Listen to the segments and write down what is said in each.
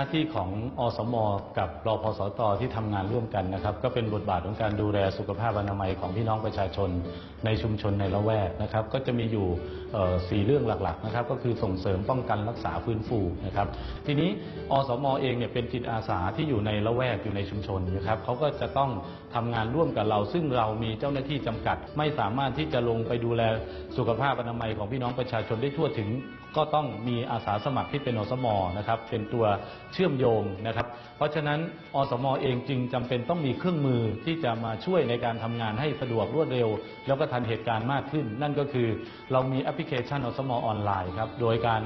น้าที่ของอสม กับรอพสตที่ทำงานร่วมกันนะครับ ก็เป็นบทบาทของการดูแลสุขภาพอนามัยของพี่น้องประชาชนในชุมชนในละแวกนะครับ ก็จะมีอยู่เอ่อสี่เรื่องหลักๆนะครับ ก็คือส่งเสริมป้องกันรักษาฟื้นฟูนะครับ ทีนี้อสมเองเนี่ยเป็นจิตอาสาที่อยู่ในละแวกอยู่ในชุมชนนะครับเขาก็จะต้องทำงานร่วมกับเรา ซึ่งเรามีเจ้าหน้าที่จำกัด ไม่สามารถที่จะลงไปดูแลสุขภาพอนามัยของพี่น้องประชาชนได้ทั่วถึง ก็ต้องมีอาสาสมัครที่เป็นอสมนะครับเป็นตัวเชื่อมโยงนะครับ เพราะฉะนั้นอสมอเองจึงจำเป็นต้องมีเครื่องมือที่จะมาช่วยในการทำงานให้สะดวกรวดเร็ว แล้วก็ทันเหตุการณ์มากขึ้น นั่นก็คือเรามีแอปพลิเคชันอสมอออนไลน์ครับโดยการ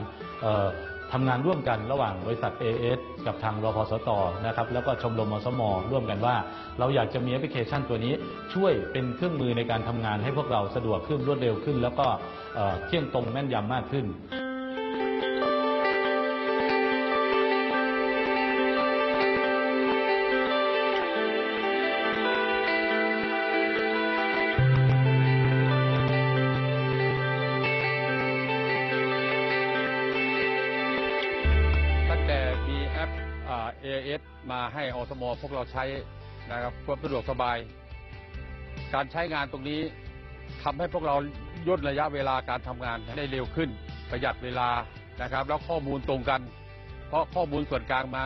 ทำงานร่วมกันระหว่างบริษัท AS กับทางรพสตนะครับแล้วก็ชมรมอสมอร่วมกันว่า เราอยากจะมีแอปพลิเคชันตัวนี้ ช่วยเป็นเครื่องมือในการทำงานให้พวกเราสะดวกขึ้นรวดเร็วขึ้น แล้วก็เอ่อเที่ยงตรงแม่นยำมากขึ้น มีแอปเอ่า AIS มาให้อสมพวกเราใช้นะครับเพื่อสะดวกสบาย การใช้งานตรงนี้ทำให้พวกเราย่นระยะเวลาการทำงานได้เร็วขึ้น ประหยัดเวลานะครับ แล้วข้อมูลตรงกัน เพราะข้อมูลส่วนกลางมา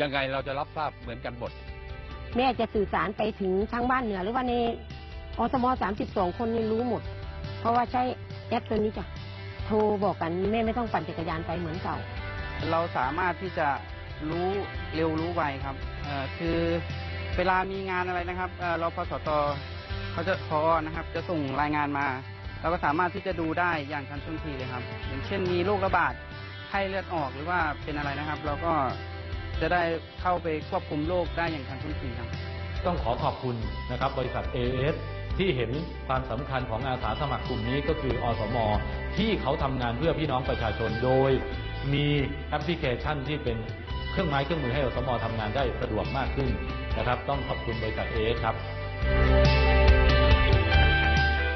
ยังไงเราจะรับทราบเหมือนกันหมด แม่จะสื่อสารไปถึงทางบ้านเหนือหรือว่าในอสมสามสิบสองคนนี่รู้หมด เพราะว่าใช้แอปตัวนี้จ้ะโทรบอกกันแม่ไม่ต้องปั่นจักรยานไปเหมือนเก่า เราสามารถที่จะรู้เร็วรู้ไวครับคือเวลามีงานอะไรนะครับเอ่อรพสตเขาจะพอนะครับ จะส่งรายงานมาเราก็สามารถที่จะดูได้อย่างทันท่วงทีเลยครับ อย่างเช่นมีโรคระบาดไข้เลือดออกหรือว่าเป็นอะไรนะครับ เราก็จะได้เข้าไปควบคุมโรคได้อย่างทันท่วงทีครับ ต้องขอขอบคุณนะครับ บริษัท AS ที่เห็นความสำคัญของอาสาสมัครกลุ่มนี้ก็คืออสม ที่เขาทำงานเพื่อพี่น้องประชาชนโดย มีแอปพลิเคชันที่เป็นเครื่องไม้เครื่องมือให้อสมทำงานได้สะดวกมากขึ้นนะครับ ต้องขอบคุณบริษัทเอครับ